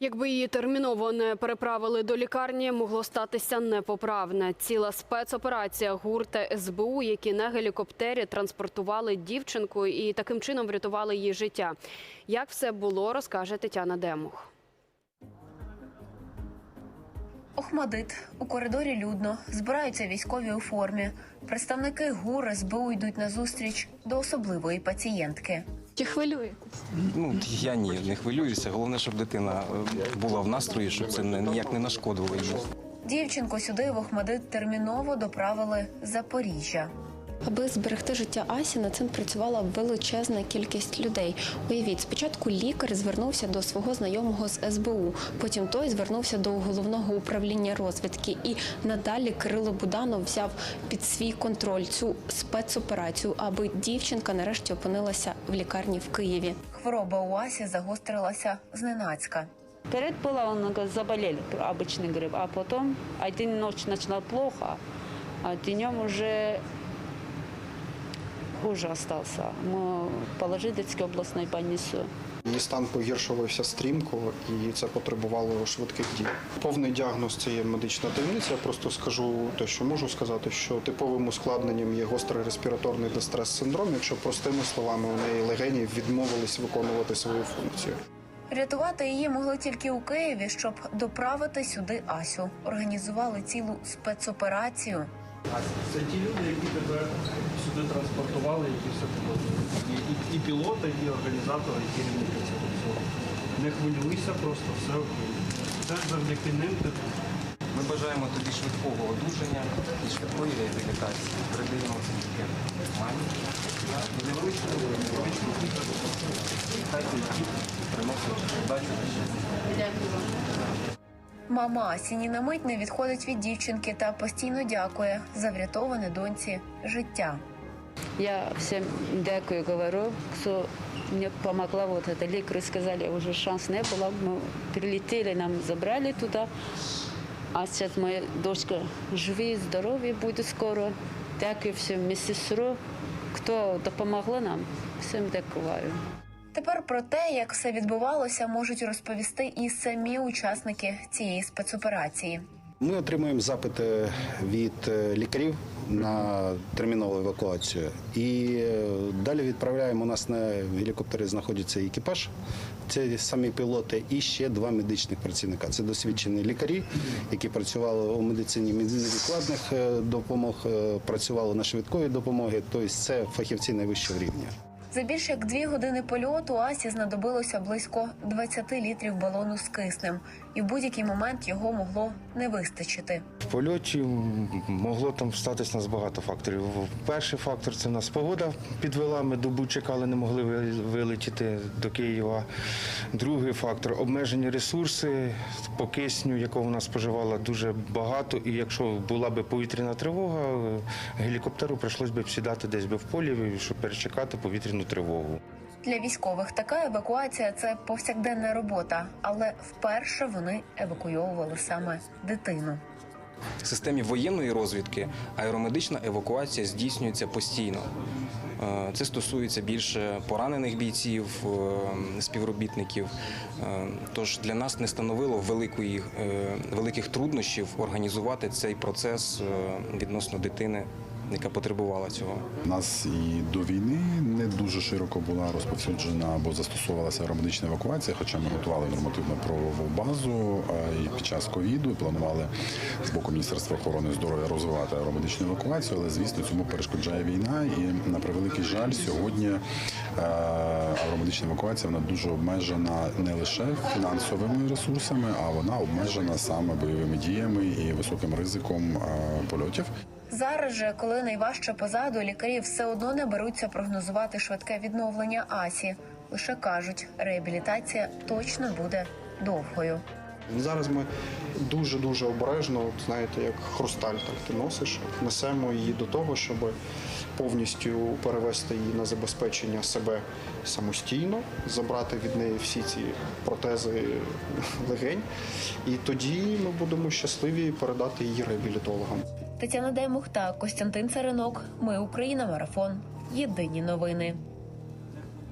Якби її терміново не переправили до лікарні, могло статися непоправне. Ціла спецоперація ГУР та СБУ, які на гелікоптері транспортували дівчинку і таким чином врятували її життя. Як все було, розкаже Тетяна Демух. Охмадит у коридорі людно збираються військові у формі. Представники ГУР СБУ йдуть на зустріч до особливої пацієнтки. Чи хвилюєтесь? Ну я ні, не хвилююся. Головне, щоб дитина е, була в настрої, щоб це не- ніяк не нашкодило йому. Дівчинку сюди в Охмадит терміново доправили з Запоріжжя. Аби зберегти життя Асі, над цим працювала величезна кількість людей. Уявіть, спочатку лікар звернувся до свого знайомого з СБУ, потім той звернувся до головного управління розвідки. І надалі Кирило Буданов взяв під свій контроль цю спецоперацію, аби дівчинка нарешті опинилася в лікарні в Києві. Хвороба у Асі загострилася зненацька. Перед была он говорит, заболели, обычный грипп, а потом один ночь начала плохо, а днем уже хуже остался. Мы положили в Детской областной. Її стан погіршувався стрімко, і це потребувало швидких дій. Повний діагноз це є медична таємниця. Я просто скажу те, що можу сказати, що типовим ускладненням є гострий респіраторний дистрес-синдром. Якщо простими словами, у неї легені відмовились виконувати свою функцію. Рятувати її могли тільки у Києві, щоб доправити сюди Асю. Організували цілу спецоперацію. Це ті люди, які тебе сюди транспортували, які все підготували. І, і, і пілоти, і організатори, і керівники цього всього. Не хвилюйся, просто все окей. Це ж завдяки ним ти тут. Ми бажаємо тобі швидкого одужання і швидкої реабілітації. Передаємо це таке мамі. Невеличку невеличку. Хай тобі приносить удачу. Мама Асі ні на мить не відходить від дівчинки та постійно дякує за врятоване доньці життя. Я всем дякую говорю, кто мне помогла вот это. Лекари сказали, уже шанс не было. Мы прилетели, нам забрали туда. А сейчас моя дочка живі, здорові буде скоро. Дякую всім медсестру, хто допомогла нам. Всім дякую. Тепер про те, як все відбувалося, можуть розповісти і самі учасники цієї спецоперації. Ми отримуємо запити від е, лікарів на термінову евакуацію. І е, далі відправляємо. У нас на гелікоптері знаходиться екіпаж. Це самі пілоти і ще два медичних працівника. Це досвідчені лікарі, які працювали у медицині невідкладних е, допомог, працювали на швидкої допомоги. Тобто це фахівці найвищого рівня. За більше як дві години польоту Асі знадобилося близько 20 літрів балону з киснем, і в будь-який момент його могло не вистачити. Польоті могло там статись нас багато факторів. Перший фактор це нас погода підвела. Ми добу чекали, не могли вилетіти до Києва. Другий фактор обмежені ресурси по кисню, якого нас споживало дуже багато. І якщо була б повітряна тривога, гелікоптеру прийшлось би сідати десь би в полі, щоб перечекати повітряну тривогу. Для військових така евакуація це повсякденна робота, але вперше вони евакуйовували саме дитину. В системі воєнної розвідки аеромедична евакуація здійснюється постійно. Е, Це стосується більше поранених бійців, е, співробітників. Е, Тож для нас не становило великої, великих труднощів організувати цей процес відносно дитини, яка потребувала цього. У нас і до війни не дуже широко була розповсюджена або застосовувалася аеромедична евакуація, хоча ми готували нормативну правову базу і під час ковіду планували з боку Міністерства охорони здоров'я розвивати аеромедичну евакуацію, але звісно цьому перешкоджає війна. І на превеликий жаль, сьогодні аеромедична евакуація вона дуже обмежена не лише фінансовими ресурсами, а вона обмежена саме бойовими діями і високим ризиком е, польотів. Зараз же, коли найважче позаду, лікарі все одно не беруться прогнозувати швидке відновлення Асі. Лише кажуть, реабілітація точно буде довгою. Зараз ми дуже дуже обережно, от знаєте, як хрусталь, так ти носиш, несемо її до того, щоб повністю перевести її на забезпечення себе самостійно, забрати від неї всі ці протези легень, і тоді ми будемо щасливі передати її реабілітологам. Тетяна Демух та Костянтин Царинок. Ми Україна. Марафон. Єдині новини.